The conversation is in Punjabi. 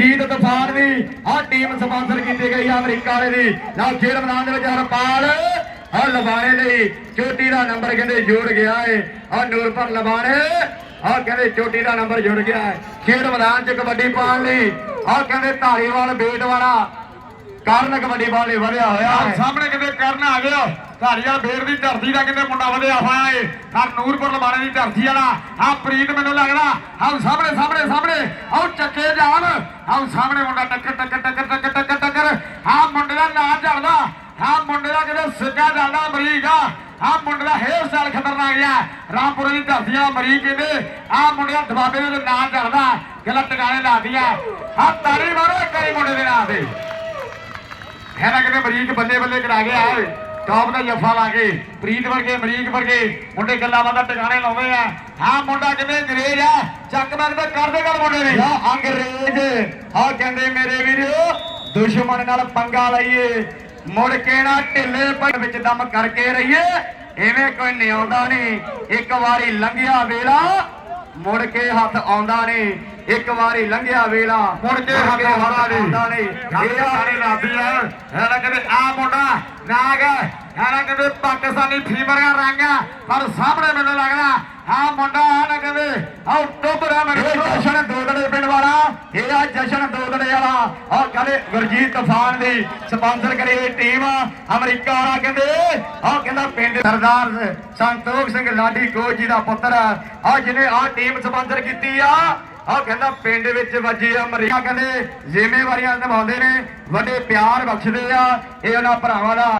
ਗੁਰਜੀਤ ਤੂਫਾਨ ਦੀ ਆ ਟੀਮ ਸਪਾਂਸਰ ਕੀਤੀ ਗਈ ਆ ਅਮਰੀਕਾ ਵਾਲੇ ਦੀ। ਲਓ ਖੇਡ ਮੈਦਾਨ ਦੇ ਵਿੱਚ ਹਰਪਾਲ ਆ ਲਵਾਣੇ ਲਈ ਚੋਟੀ ਦਾ ਨੰਬਰ ਕਹਿੰਦੇ ਜੁੜ ਗਿਆ ਏ। ਆ ਨੂਰਪੁਰ ਲਵਾਣੇ ਆ ਕਹਿੰਦੇ ਚੋਟੀ ਦਾ ਨੰਬਰ ਜੁੜ ਗਿਆ ਹੈ ਖੇਡ ਮੈਦਾਨ 'ਚ ਕਬੱਡੀ ਪਾਉਣ ਲਈ ਆ ਕਹਿੰਦੇ ਧਾਰੀਵਾਲ ਬੇਟ ਵਾਲਾ ਕਾਰਨ ਕਬੱਡੀ ਪਾਉਣ ਲਈ ਵਧਿਆ ਹੋਇਆ ਹੈ ਸਾਹਮਣੇ ਕਿਤੇ ਕਰਨ ਆ ਗਿਆ ਧਾਰੀਵਾਲ ਬੇੜ ਦੀ ਧਰਤੀ ਦਾ ਕਿਤੇ ਮੁੰਡਾ ਵਧਿਆ ਹੋਇਆ ਏ। ਆ ਨੂਰਪੁਰ ਲਵਾਣੇ ਦੀ ਧਰਤੀ ਵਾਲਾ। ਆ ਪ੍ਰੀਤ ਮੈਨੂੰ ਲੱਗਦਾ, ਆਹ ਸਾਹਮਣੇ ਸਾਹਮਣੇ ਸਾਹਮਣੇ। ਆਹ ਚੱਕੇ ਜਾਨ ਆਹ ਸਾਹਮਣੇ ਮੁੰਡਾ ਟੱਕਰ ਟੱਕਰ ਟੱਕਰ ਟੱਕਰ ਟੱਕਰ ਟੱਕਰ। ਆ ਮੁੰਡੇ ਦਾ ਨਾਂ ਚੱਲਦਾ। ਆ ਮੁੰਡੇ ਦਾ ਕਿਤੇ ਸਿੱਕਾ ਚੱਲਦਾ, ਅਮਰੀਕ। ਆ ਆ ਮੁੰਡੇ ਦਾ ਹੇਅਰ ਸਟਾਈਲ ਖਤਰਨਾਕ ਆ ਰਾਮਪੁਰੇ ਦੀ ਧਰਤੀ ਆ ਅਮਰੀਕ ਕਹਿੰਦੇ ਆ ਮੁੰਡੇ ਦਾ ਦਬਾਬੇ ਦੇ ਨਾਂ ਚੱਲਦਾ। ਗੱਲਾਂ ਟਿਕਾਣੇ ਲਾਦੀਆਂ ਆ ਤਾਰੀ ਮਾਰੋ ਕਈ ਮੁੰਡੇ ਦੇ ਨਾਂ ਤੇ। ਹੈਨਾ ਕਿਤੇ ਮਰੀਕ ਬੱਲੇ ਬੱਲੇ ਕਰਾ ਗਿਆ ਏ ਟੌਪ ਦਾ ਜੱਫਾ ਲਾ ਕੇ ਪ੍ਰੀਤ ਵਰਗੇ ਮਰੀਕ ਵਰਗੇ ਮੁੰਡੇ ਗੱਲਾਂ ਬਾਤਾਂ ਟਿਕਾਣੇ ਲਾਉਂਦੇ ਆ। ਹਾਂ ਮੁੰਡਾ ਕਿਵੇਂ ਅੰਗਰੇਜ਼ ਆ? ਚੱਕ ਬੱਗ ਤਾਂ ਕਰਦੇ ਗੱਲ ਮੁੰਡੇ ਨੇ ਯਾ ਅੰਗਰੇਜ਼। ਆ ਕਹਿੰਦੇ ਮੇਰੇ ਵੀਰੋ ਦੁਸ਼ਮਣ ਨਾਲ ਪੰਗਾ ਲਈਏ। ਮੁੜ ਕੇ ਨਾ ਢਿੱਲੇ ਪੜ ਵਿੱਚ ਦਮ ਕਰਕੇ ਰਹੀਏ। ਐਵੇਂ ਕੋਈ ਨਿਆਉਂਦਾ ਨਹੀਂ। ਇੱਕ ਵਾਰੀ ਲੰਘਿਆ ਵੇਲਾ ਮੁੜ ਕੇ ਹੱਥ ਆਉਂਦਾ ਨਹੀਂ। ਇੱਕ ਵਾਰੀ ਲੰਘਿਆ ਵੇਲਾ ਮੁੜ ਕੇ ਹੱਥ ਆਉਂਦਾ ਨਹੀਂ ਆਉਂਦਾ ਨਹੀਂ। ਇਹ ਸਾਰੇ ਲਾਦੀ ਆ। ਹੈਨਾ ਕਹਿੰਦੇ ਆ ਮੁੰਡਾ ਨਾਗ ਹੈਨਾ ਕਹਿੰਦੇ ਪਾਕਿਸਤਾਨੀ ਫੀਮਰ ਦਾ ਰੰਗ ਆ। ਪਰ ਸਾਹਮਣੇ ਮੈਨੂੰ ਲੱਗਦਾ ਆ ਮੁੰਡਾ ਹੈਨਾ ਕਹਿੰਦੇ ਆਉ ਟੋਬਰਾ ਮੇਰੇ ਇਹ ਜਸ਼ਨ ਦੋਦੜੇ ਪਿੰਡ ਵਾਲਾ ਇਹ ਆ ਜਸ਼ਨ ਦੋਦੜੇ ਵਾਲਾ। ਆ ਕਹਿੰਦੇ ਗੁਰਜੀਤ ਤੂਫਾਨ ਦੀ ਸਪਾਂਸਰ ਕਰੀ ਟੀਮ ਅਮਰੀਕਾ ਵਾਲਾ ਕਹਿੰਦੇ ਆ ਕਹਿੰਦਾ ਪਿੰਡ ਸਰਦਾਰ ਸੰਤੋਖ ਸਿੰਘ ਲਾਡੀ ਕੋਚ ਜੀ ਦਾ ਪੁੱਤਰ ਆ ਜਿਹਨੇ ਆ ਟੀਮ ਸਪਾਂਸਰ ਕੀਤੀ ਆ ਆ ਕਹਿੰਦਾ ਪਿੰਡ ਵਿੱਚ ਵੱਜੀ ਆ ਅਮਰੀਕਾ ਕਹਿੰਦੇ ਜ਼ਿੰਮੇਵਾਰੀਆਂ ਨਿਭਾਉਂਦੇ ਨੇ, ਵੱਡੇ ਪਿਆਰ ਬਖਸ਼ਦੇ ਆ, ਇਹ ਉਹਨਾਂ ਭਰਾਵਾਂ ਦਾ